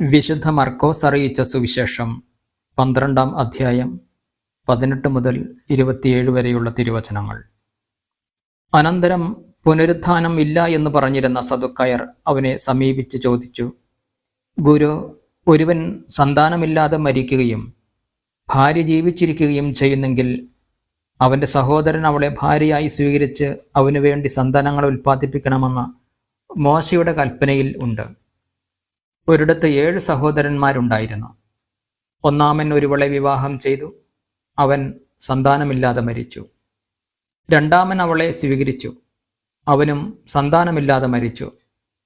വിശുദ്ധ മർക്കോസ് അറിയിച്ച സുവിശേഷം പന്ത്രണ്ടാം അധ്യായം പതിനെട്ട് മുതൽ ഇരുപത്തിയേഴ് വരെയുള്ള തിരുവചനങ്ങൾ. അനന്തരം പുനരുത്ഥാനം ഇല്ല എന്ന് പറഞ്ഞിരുന്ന സദുക്കയർ അവനെ സമീപിച്ച് ചോദിച്ചു ഗുരു ഒരുവൻ സന്താനമില്ലാതെ മരിക്കുകയും ഭാര്യ ജീവിച്ചിരിക്കുകയും ചെയ്യുന്നെങ്കിൽ അവന്റെ സഹോദരൻ അവളെ ഭാര്യയായി സ്വീകരിച്ച് അവനു വേണ്ടി സന്താനങ്ങളെ ഉൽപ്പാദിപ്പിക്കണമെന്ന മോശയുടെ കൽപ്പനയിൽ ഉണ്ട്. ഒരിടത്ത് ഏഴ് സഹോദരന്മാരുണ്ടായിരുന്നു. ഒന്നാമൻ ഒരുവളെ വിവാഹം ചെയ്തു. അവൻ സന്താനമില്ലാതെ മരിച്ചു. രണ്ടാമൻ അവളെ സ്വീകരിച്ചു. അവനും സന്താനമില്ലാതെ മരിച്ചു.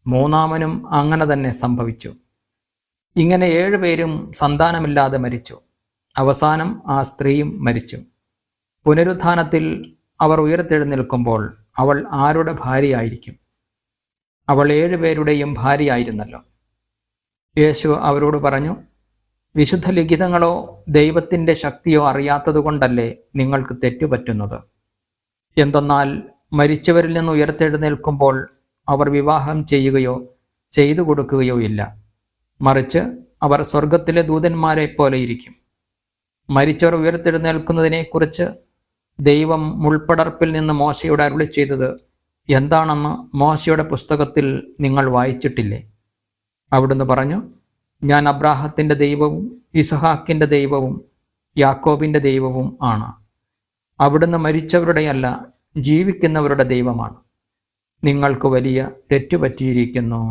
മൂന്നാമനും അങ്ങനെ തന്നെ സംഭവിച്ചു. ഇങ്ങനെ ഏഴുപേരും സന്താനമില്ലാതെ മരിച്ചു. അവസാനം ആ സ്ത്രീയും മരിച്ചു. പുനരുത്ഥാനത്തിൽ അവർ ഉയർത്തെഴുന്നേൽക്കുമ്പോൾ അവൾ ആരുടെ ഭാര്യയായിരിക്കും? അവൾ ഏഴുപേരുടെയും ഭാര്യയായിരുന്നല്ലോ. യേശു അവരോട് പറഞ്ഞു വിശുദ്ധ ലിഖിതങ്ങളോ ദൈവത്തിന്റെ ശക്തിയോ അറിയാത്തതുകൊണ്ടല്ലേ നിങ്ങൾക്ക് തെറ്റുപറ്റുന്നത് എന്തെന്നാൽ മരിച്ചവരിൽ നിന്ന് ഉയർത്തെഴുന്നേൽക്കുമ്പോൾ അവർ വിവാഹം ചെയ്യുകയോ ചെയ്തു കൊടുക്കുകയോ ഇല്ല. മറിച്ച് അവർ സ്വർഗത്തിലെ ദൂതന്മാരെ പോലെ ഇരിക്കും. മരിച്ചവർ ഉയർത്തെഴുന്നേൽക്കുന്നതിനെക്കുറിച്ച് ദൈവം മുൾപ്പടർപ്പിൽ നിന്ന് മോശയുടെ അരുളി ചെയ്തത് എന്താണെന്ന് മോശയുടെ പുസ്തകത്തിൽ നിങ്ങൾ വായിച്ചിട്ടില്ലേ? അവിടുന്ന് പറഞ്ഞു ഞാൻ അബ്രാഹത്തിന്റെ ദൈവവും ഇസഹാക്കിന്റെ ദൈവവും യാക്കോബിന്റെ ദൈവവും ആണ്. അവിടുന്ന് മരിച്ചവരുടെയല്ല ജീവിക്കുന്നവരുടെ ദൈവമാണ്. നിങ്ങൾക്ക് വലിയ തെറ്റുപറ്റിയിരിക്കുന്നു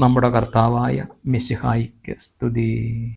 നമ്മുടെ കർത്താവായ മിസിഹായിക്ക് സ്തുതി.